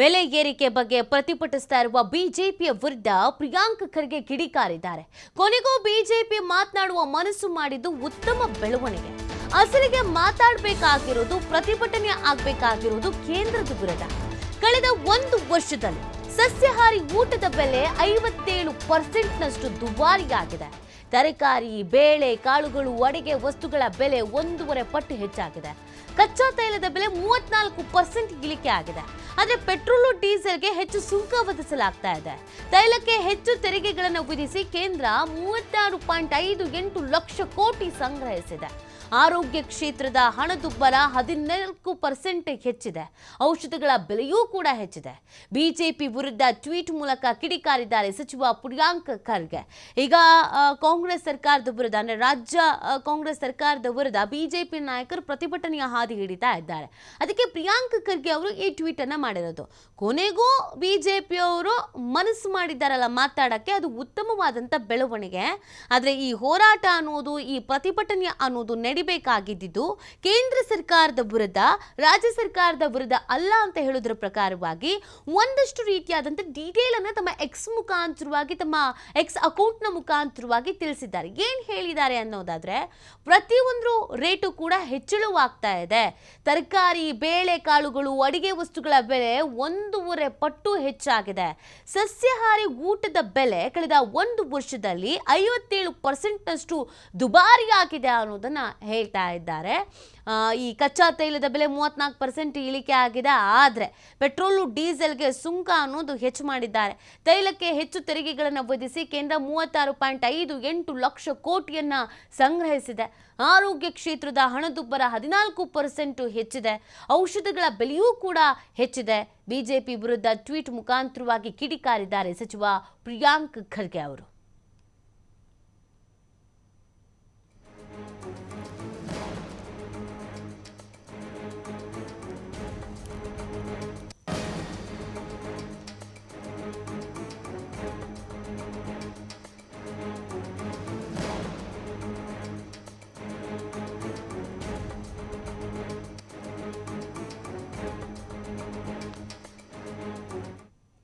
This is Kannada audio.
ಬೆಲೆ ಏರಿಕೆ ಬಗ್ಗೆ ಪ್ರತಿಭಟಿಸ್ತಾ ಇರುವ ಬಿಜೆಪಿಯ ವಿರುದ್ಧ ಪ್ರಿಯಾಂಕ್ ಖರ್ಗೆ ಕಿಡಿಕಾರಿದ್ದಾರೆ. ಕೊನೆಗೂ ಬಿಜೆಪಿ ಮಾತನಾಡುವ ಮನಸ್ಸು ಮಾಡಿದ್ದು ಉತ್ತಮ ಬೆಳವಣಿಗೆ. ಅಸಲಿಗೆ ಮಾತಾಡಬೇಕಾಗಿರೋದು, ಪ್ರತಿಭಟನೆ ಆಗಬೇಕಾಗಿರೋದು ಕೇಂದ್ರದ ವಿರುದ್ಧ ಕಳೆದ ಒಂದು ವರ್ಷದಲ್ಲಿ ಸಸ್ಯಾಹಾರಿ ಊಟದ ಬೆಲೆ ಐವತ್ತೇಳು ಪರ್ಸೆಂಟ್ನಷ್ಟು ದುಬಾರಿಯಾಗಿದೆ. ತರಕಾರಿ, ಬೇಳೆ, ಕಾಳುಗಳು, ಅಡಿಗೆ ವಸ್ತುಗಳ ಬೆಲೆ ಒಂದೂವರೆ ಪಟ್ಟು ಹೆಚ್ಚಾಗಿದೆ. ಕಚ್ಚಾ ತೈಲದ ಬೆಲೆ ಮೂವತ್ನಾಲ್ಕು ಪರ್ಸೆಂಟ್ ಇಳಿಕೆ ಆಗಿದೆ. ಆದರೆ ಪೆಟ್ರೋಲು ಡೀಸೆಲ್ಗೆ ಹೆಚ್ಚು ಸುಂಕ ವಿಧಿಸಲಾಗ್ತಾ ಇದೆ. ತೈಲಕ್ಕೆ ಹೆಚ್ಚು ತೆರಿಗೆಗಳನ್ನು ವಿಧಿಸಿ ಕೇಂದ್ರ ಮೂವತ್ತಾರು ಪಾಯಿಂಟ್ ಐದು ಎಂಟು ಲಕ್ಷ ಕೋಟಿ ಸಂಗ್ರಹಿಸಿದೆ. ಆರೋಗ್ಯ ಕ್ಷೇತ್ರದ ಹಣದುಬ್ಬರ ಹದಿನಾಲ್ಕು ಪರ್ಸೆಂಟ್ ಹೆಚ್ಚಿದೆ. ಔಷಧಗಳ ಬೆಲೆಯೂ ಕೂಡ ಹೆಚ್ಚಿದೆ. ಬಿಜೆಪಿ ವಿರುದ್ಧ ಟ್ವೀಟ್ ಮೂಲಕ ಕಿಡಿಕಾರಿದ್ದಾರೆ ಸಚಿವ ಪ್ರಿಯಾಂಕ್ ಖರ್ಗೆ. ಈಗ ಕಾಂಗ್ರೆಸ್ ಸರ್ಕಾರದ ವಿರುದ್ಧ, ಅಂದರೆ ರಾಜ್ಯ ಕಾಂಗ್ರೆಸ್ ಸರ್ಕಾರದ ವಿರುದ್ಧ ಬಿಜೆಪಿ ನಾಯಕರು ಪ್ರತಿಭಟನೆಯ ಹಾದಿ ಹಿಡಿತಾ ಇದ್ದಾರೆ. ಅದಕ್ಕೆ ಪ್ರಿಯಾಂಕ್ ಖರ್ಗೆ ಅವರು ಈ ಟ್ವೀಟ್ ಅನ್ನ ಮಾಡಿರೋದು. ಕೊನೆಗೂ ಬಿಜೆಪಿಯವರು ಮನಸ್ಸು ಮಾಡಿದ್ದಾರಲ್ಲ ಮಾತಾಡಕ್ಕೆ, ಅದು ಉತ್ತಮವಾದಂಥ ಬೆಳವಣಿಗೆ. ಆದರೆ ಈ ಹೋರಾಟ ಅನ್ನೋದು, ಈ ಪ್ರತಿಭಟನೆ ಅನ್ನೋದು ನಡಿಬೇಕಾಗಿದ್ದು ಕೇಂದ್ರ ಸರ್ಕಾರದ ವಿರುದ್ಧ, ರಾಜ್ಯ ಸರ್ಕಾರದ ವಿರುದ್ಧ ಅಲ್ಲ ಅಂತ ಹೇಳೋದ್ರ ಪ್ರಕಾರವಾಗಿ ಒಂದಷ್ಟು ರೀತಿಯಾದಂಥ ಡೀಟೇಲ್ ಅನ್ನ ತಮ್ಮ ಎಕ್ಸ್ ಮುಖಾಂತರವಾಗಿ, ತಮ್ಮ ಎಕ್ಸ್ ಅಕೌಂಟ್ನ ಮುಖಾಂತರವಾಗಿ ತಿಳಿಸಿದ್ದಾರೆ. ಏನು ಹೇಳಿದ್ದಾರೆ ಅನ್ನೋದಾದ್ರೆ, ಪ್ರತಿಯೊಂದು ರೇಟು ಕೂಡ ಹೆಚ್ಚಳವಾಗ್ತಾ ಇದೆ. ತರಕಾರಿ, ಬೇಳೆ, ಕಾಳುಗಳು, ಅಡಿಗೆ ವಸ್ತುಗಳ ಬೆಲೆ ಒಂದೂವರೆ ಪಟ್ಟು ಹೆಚ್ಚಾಗಿದೆ. ಸಸ್ಯಾಹಾರಿ ಊಟದ ಬೆಲೆ ಕಳೆದ ಒಂದು ವರ್ಷದಲ್ಲಿ ಐವತ್ತೇಳು ಪರ್ಸೆಂಟ್ನಷ್ಟು ದುಬಾರಿಯಾಗಿದೆ ಅನ್ನೋದನ್ನ ಹೇಳ್ತಾ ಇದ್ದಾರೆ. ಈ ಕಚ್ಚಾ ತೈಲದ ಬೆಲೆ ಮೂವತ್ನಾಲ್ಕು ಪರ್ಸೆಂಟ್ ಇಳಿಕೆ ಆಗಿದೆ. ಆದರೆ ಪೆಟ್ರೋಲು, ಡೀಸೆಲ್ಗೆ ಸುಂಕ ಅನ್ನೋದು ಹೆಚ್ಚು ಮಾಡಿದ್ದಾರೆ. ತೈಲಕ್ಕೆ ಹೆಚ್ಚು ತೆರಿಗೆಗಳನ್ನು ವಿಧಿಸಿ ಕೇಂದ್ರ ಮೂವತ್ತಾರು ಪಾಯಿಂಟ್ ಐದು ಎಂಟು ಲಕ್ಷ ಕೋಟಿಯನ್ನು ಸಂಗ್ರಹಿಸಿದೆ. ಆರೋಗ್ಯ ಕ್ಷೇತ್ರದ ಹಣದುಬ್ಬರ ಹದಿನಾಲ್ಕು ಪರ್ಸೆಂಟ್ ಹೆಚ್ಚಿದೆ. ಔಷಧಗಳ ಬೆಲೆಯೂ ಕೂಡ ಹೆಚ್ಚಿದೆ. ಬಿಜೆಪಿ ವಿರುದ್ಧ ಟ್ವೀಟ್ ಮುಖಾಂತರವಾಗಿ ಕಿಡಿಕಾರಿದ್ದಾರೆ ಸಚಿವ ಪ್ರಿಯಾಂಕ್ ಖರ್ಗೆ ಅವರು.